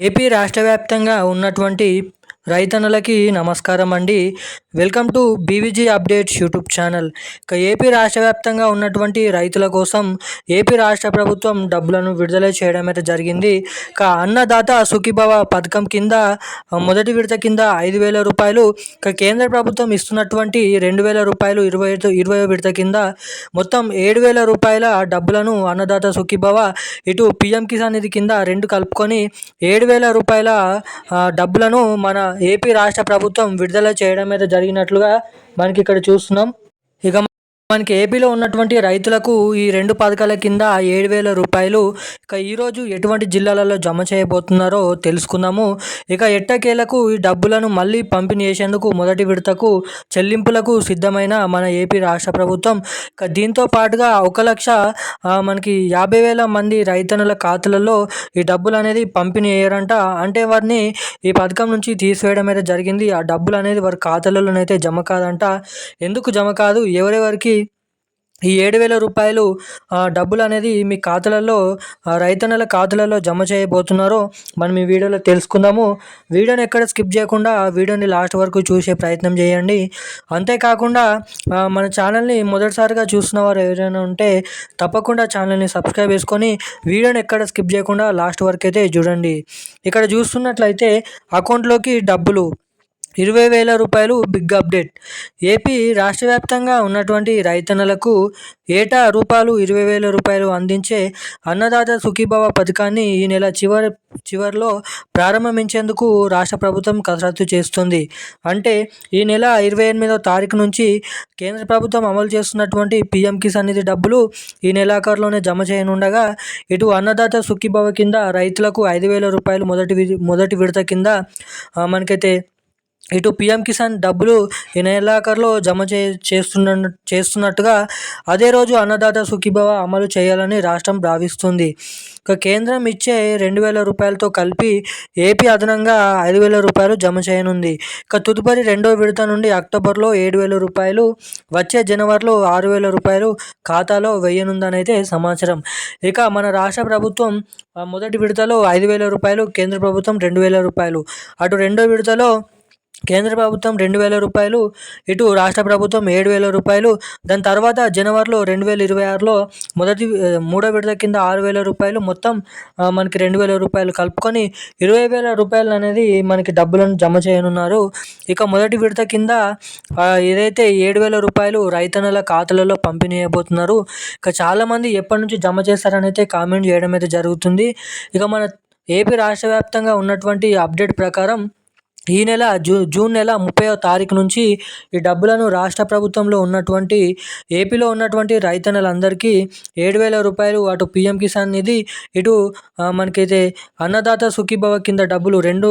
AP రాష్ట్ర వ్యాప్తంగా ఉన్నటువంటి రైతన్నలకి నమస్కారం అండి. Welcome to BVG updates YouTube channel. ఇక ఏపీ రాష్ట్ర వ్యాప్తంగా ఉన్నటువంటి రైతుల కోసం ఏపీ రాష్ట్ర ప్రభుత్వం డబ్బులను విడుదల చేయడం అయితే జరిగింది. ఇక అన్నదాత సుఖీభవ పథకం కింద మొదటి విడత కింద ఐదు వేల రూపాయలు ఇక కేంద్ర ప్రభుత్వం ఇస్తున్నటువంటి రెండు వేల రూపాయలు ఇరవై ఇరవై విడత కింద మొత్తం ఏడు వేల రూపాయల డబ్బులను అన్నదాత సుఖీభవ ఇటు పిఎం కిసాన్ నిధి కింద రెండు కలుపుకొని ఏడు వేల రూపాయల డబ్బులను మన ఏపీ రాష్ట్ర ప్రభుత్వం విడుదల చేయడం అయితే జరిగినట్లుగా మనకి ఇక్కడ చూస్తున్నాం. ఇక మనకి ఏపీలో ఉన్నటువంటి రైతులకు ఈ రెండు పథకాల కింద ఏడు వేల రూపాయలు ఇక ఈరోజు ఎటువంటి జిల్లాలలో జమ చేయబోతున్నారో తెలుసుకుందాము. ఇక ఎట్టకేలకు ఈ డబ్బులను మళ్ళీ పంపిణీ చేసేందుకు మొదటి విడతకు చెల్లింపులకు సిద్ధమైన మన ఏపీ రాష్ట్ర ప్రభుత్వం. ఇక దీంతో పాటుగా ఒక లక్ష మనకి యాభై వేల మంది రైతన్నుల ఖాతాలలో ఈ డబ్బులు అనేది పంపిణీ చేయరంట అంటే వారిని ఈ పథకం నుంచి తీసివేయడం అయితే జరిగింది. ఆ డబ్బులు అనేది వారి ఖాతాలలోనైతే జమ కాదంట. ఎందుకు జమ కాదు? ఎవరెవరికి ఈ ఏడు వేల రూపాయలు డబ్బులు అనేది మీ ఖాతాలలో రైతన్నల ఖాతాలలో జమ చేయబోతున్నారో మనం ఈ వీడియోలో తెలుసుకుందాము. వీడియోని ఎక్కడ స్కిప్ చేయకుండా వీడియోని లాస్ట్ వరకు చూసే ప్రయత్నం చేయండి. అంతేకాకుండా మన ఛానల్ని మొదటిసారిగా చూస్తున్న వారు ఎవరైనా ఉంటే తప్పకుండా ఛానల్ని సబ్స్క్రైబ్ చేసుకొని వీడియోని ఎక్కడ స్కిప్ చేయకుండా లాస్ట్ వరకు అయితే చూడండి. ఇక్కడ చూస్తున్నట్లయితే అకౌంట్లోకి డబ్బులు ఇరవై వేల రూపాయలు బిగ్ అప్డేట్. ఏపీ రాష్ట్ర వ్యాప్తంగా ఉన్నటువంటి రైతన్నలకు ఏటా రూపాయలు ఇరవై వేల రూపాయలు అందించే అన్నదాత సుఖీభవ పథకాన్ని ఈ నెల చివరి చివరిలో ప్రారంభించేందుకు రాష్ట్ర ప్రభుత్వం కసరత్తు చేస్తుంది. అంటే ఈ నెల ఇరవై ఎనిమిదవ తారీఖు నుంచి కేంద్ర ప్రభుత్వం అమలు చేస్తున్నటువంటి పిఎం కిసాన్ నిధి డబ్బులు ఈ నెలాఖరులోనే జమ చేయనుండగా ఇటు అన్నదాత సుఖీభవ కింద రైతులకు ఐదు వేల రూపాయలు మొదటి మొదటి విడత కింద మనకైతే ఇటు పిఎం కిసాన్ డబ్బులు ఈ నెలాఖరులో జమ చే చేస్తున్న చేస్తున్నట్టుగా అదే రోజు అన్నదాత సుఖీభవ అమలు చేయాలని రాష్ట్రం భావిస్తుంది. ఇక కేంద్రం ఇచ్చే రెండు వేల రూపాయలతో కలిపి ఏపీ అదనంగా ఐదు వేల రూపాయలు జమ చేయనుంది. ఇక తదుపరి రెండో విడత నుండి అక్టోబర్లో ఏడు వేల రూపాయలు వచ్చే జనవరిలో ఆరు వేల రూపాయలు ఖాతాలో వేయనుందని అయితే సమాచారం. ఇక మన రాష్ట్ర ప్రభుత్వం మొదటి విడతలో ఐదు వేల రూపాయలు కేంద్ర ప్రభుత్వం రెండు వేల రూపాయలు. అటు రెండో విడతలో కేంద్ర ప్రభుత్వం రెండు వేల రూపాయలు ఇటు రాష్ట్ర ప్రభుత్వం ఏడు వేల రూపాయలు దాని తర్వాత జనవరిలో రెండు వేల ఇరవై ఆరులో మొదటి మూడో విడత కింద ఆరు వేల రూపాయలు మొత్తం మనకి రెండు వేల రూపాయలు కలుపుకొని ఇరవై వేల రూపాయలు అనేది మనకి డబ్బులను జమ చేయనున్నారు. ఇక మొదటి విడత కింద ఏదైతే ఏడు వేల రూపాయలు రైతన్నల ఖాతాలలో పంపిణీ చేయబోతున్నారు ఇక చాలామంది ఎప్పటి నుంచి జమ చేస్తారని అయితే కామెంట్ చేయడం అయితే జరుగుతుంది. ఇక మన ఏపీ రాష్ట్ర వ్యాప్తంగా ఉన్నటువంటి అప్డేట్ ప్రకారం ఈ నెల జూ జూన్ నెల ముప్పైవ తారీఖు నుంచి ఈ డబ్బులను రాష్ట్ర ప్రభుత్వంలో ఉన్నటువంటి ఏపీలో ఉన్నటువంటి రైతన్నలందరికీ ఏడు వేల రూపాయలు అటు పిఎం కిసాన్ నిధి ఇటు మనకైతే అన్నదాత సుఖీభవ కింద డబ్బులు రెండు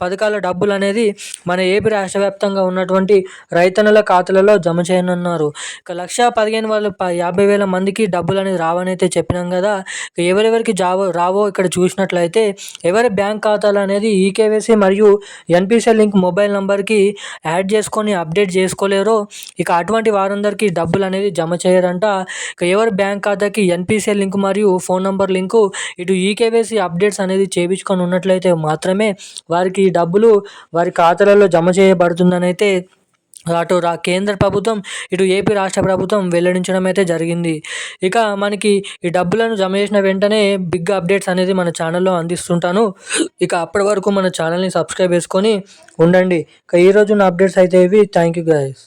పథకాల డబ్బులు అనేది మన ఏపీ రాష్ట్ర వ్యాప్తంగా ఉన్నటువంటి రైతన్నుల ఖాతాలలో జమ చేయనున్నారు. ఇక లక్ష పదిహేను వేల యాభై వేల మందికి డబ్బులు అనేది రావనైతే చెప్పినాం కదా. ఎవరెవరికి జావో రావో ఇక్కడ చూసినట్లయితే ఎవరి బ్యాంక్ ఖాతాలు అనేది ఈకేవైసీ మరియు ఎన్పిసిఎల్ లింక్ మొబైల్ నెంబర్కి యాడ్ చేసుకొని అప్డేట్ చేసుకోలేరో. ఇక అటువంటి వారందరికీ డబ్బులు అనేది జమ చేయరంట. ఇక ఎవరి బ్యాంక్ ఖాతాకి ఎన్పిసిఐ లింక్ మరియు ఫోన్ నెంబర్ లింకు ఇటు ఈకేవైసీ అప్డేట్స్ అనేది చేయించుకొని ఉన్నట్లయితే మాత్రమే వారికి ఈ డబ్బులు వారి ఖాతాలలో జమ చేయబడుతుందని అయితే అటు రా కేంద్ర ప్రభుత్వం ఇటు ఏపీ రాష్ట్ర ప్రభుత్వం వెల్లడించడం అయితే జరిగింది. ఇక మనకి ఈ డబ్బులను జమ చేసిన వెంటనే బిగ్ అప్డేట్స్ అనేది మన ఛానల్లో అందిస్తుంటాను. ఇక అప్పటి వరకు మన ఛానల్ని సబ్స్క్రైబ్ చేసుకొని ఉండండి. ఇక ఈరోజు నా అప్డేట్స్ అయితే ఇవి. Thank you guys